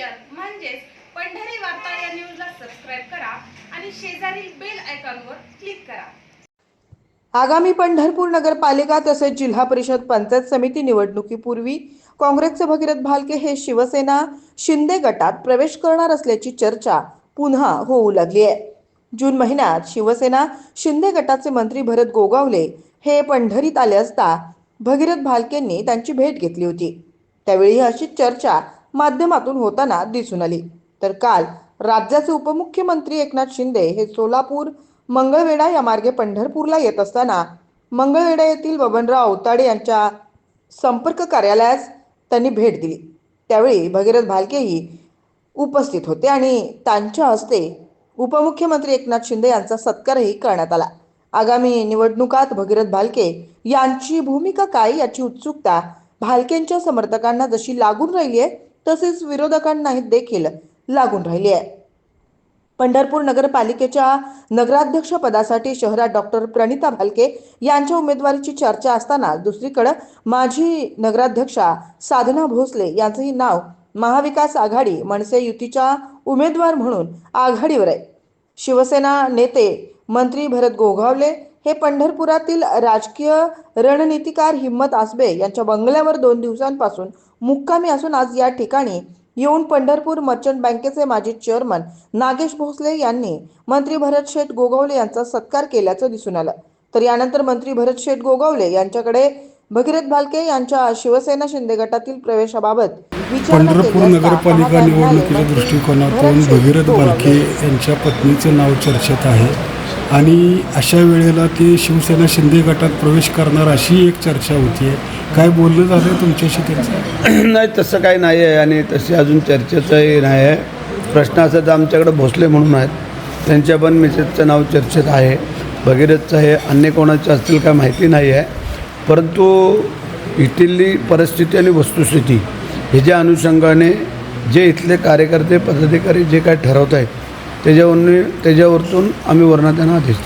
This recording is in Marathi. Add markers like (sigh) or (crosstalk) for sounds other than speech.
शेअर म्हणजेच पंढरी वार्ता या न्यूजला सबस्क्राईब करा आणि शेजारील बेल आयकॉनवर क्लिक करा. आगामी पंढरपूर नगरपालिका तसेच जिल्हा परिषद पंचायत समिती निवडणुकीपूर्वी काँग्रेसचे भगीरथ भालके हे शिवसेना शिंदे गटात प्रवेश करणार असल्याची चर्चा पुन्हा होऊ लागली आहे. जून महिन्यात शिवसेना शिंदे गटाचे मंत्री भरत गोगावले हे पंढरीत आले असता भगीरथ भालकेंनी त्यांची भेट घेतली होती. त्यावेळी अशी चर्चा माध्यमातून होताना दिसून आली. तर काल राज्याचे उपमुख्यमंत्री एकनाथ शिंदे हे सोलापूर मंगळवेढा या मार्गे पंढरपूरला येत असताना मंगळवेढा येथील बबनराव अवताडे यांच्या संपर्क कार्यालयास त्यांनी भेट दिली. त्यावेळी भगीरथ भालकेही उपस्थित होते आणि त्यांच्या हस्ते उपमुख्यमंत्री एकनाथ शिंदे यांचा सत्कारही करण्यात आला. आगामी निवडणुकात भगीरथ भालके यांची भूमिका काय याची उत्सुकता भालकेंच्या समर्थकांना जशी लागून राहिली आहे तसेच विरोधकांनाही देखील लागून राहिली आहे. पंढरपूर नगरपालिकेच्या नगराध्यक्ष पदासाठी शहरात डॉक्टर प्रणिता भालके यांच्या उमेदवारीची चर्चा असताना दुसरीकडे माजी नगराध्यक्षा साधना भोसले यांचंही नाव महाविकास आघाडी मनसे युतीच्या उमेदवार म्हणून आघाडीवर आहे. शिवसेना नेते मंत्री भरत गोगावले हे पंढरपुरातील राजकीय रणनीतिकार हिम्मत आसबे यांच्या बंगल्यावर दोन दिवसांपासून मुक्कामी असून आज या ठिकाणी येऊन पंढरपूर मर्चंट बँकेचे माजी चेअरमन नागेश भोसले यांनी मंत्री भरत शेठ गोगावले यांचा सत्कार केल्याचं दिसून आलं. तर यानंतर मंत्री भरत शेठ गोगावले यांच्याकडे भगीरथ भालके यांच्या शिवसेना शिंदे गटातील प्रवेशाबाबत पंढरपूर नगरपालिका निवडणुकीच्या दृष्टिकोनातून भगीरथ बालके यांच्या पत्नीचं नाव चर्चेत आहे. आणि अशा वेळेला ते शिवसेना शिंदे गटात प्रवेश करणार अशी एक चर्चा होती. आहे काय बोललं झालं तुमच्याशी त्यांचं (clears throat) नाही तसं काही नाही आहे आणि तशी अजून चर्चेचंही नाही आहे. प्रश्न असा तर आमच्याकडे भोसले म्हणून आहेत. त्यांच्या पण मिसेसचं नाव चर्चेत आहे. भगीरथचं हे अन्य कोणाचं असतील काय माहिती नाही आहे. परंतु इथली परिस्थिती आणि वस्तुस्थिती ह्याच्या अनुषंगाने जे इथले कार्यकर्ते पदाधिकारी जे काय ठरवत आहेत त्याच्यावरून त्याच्यावरतून आम्ही वर्णा त्यांना आदेश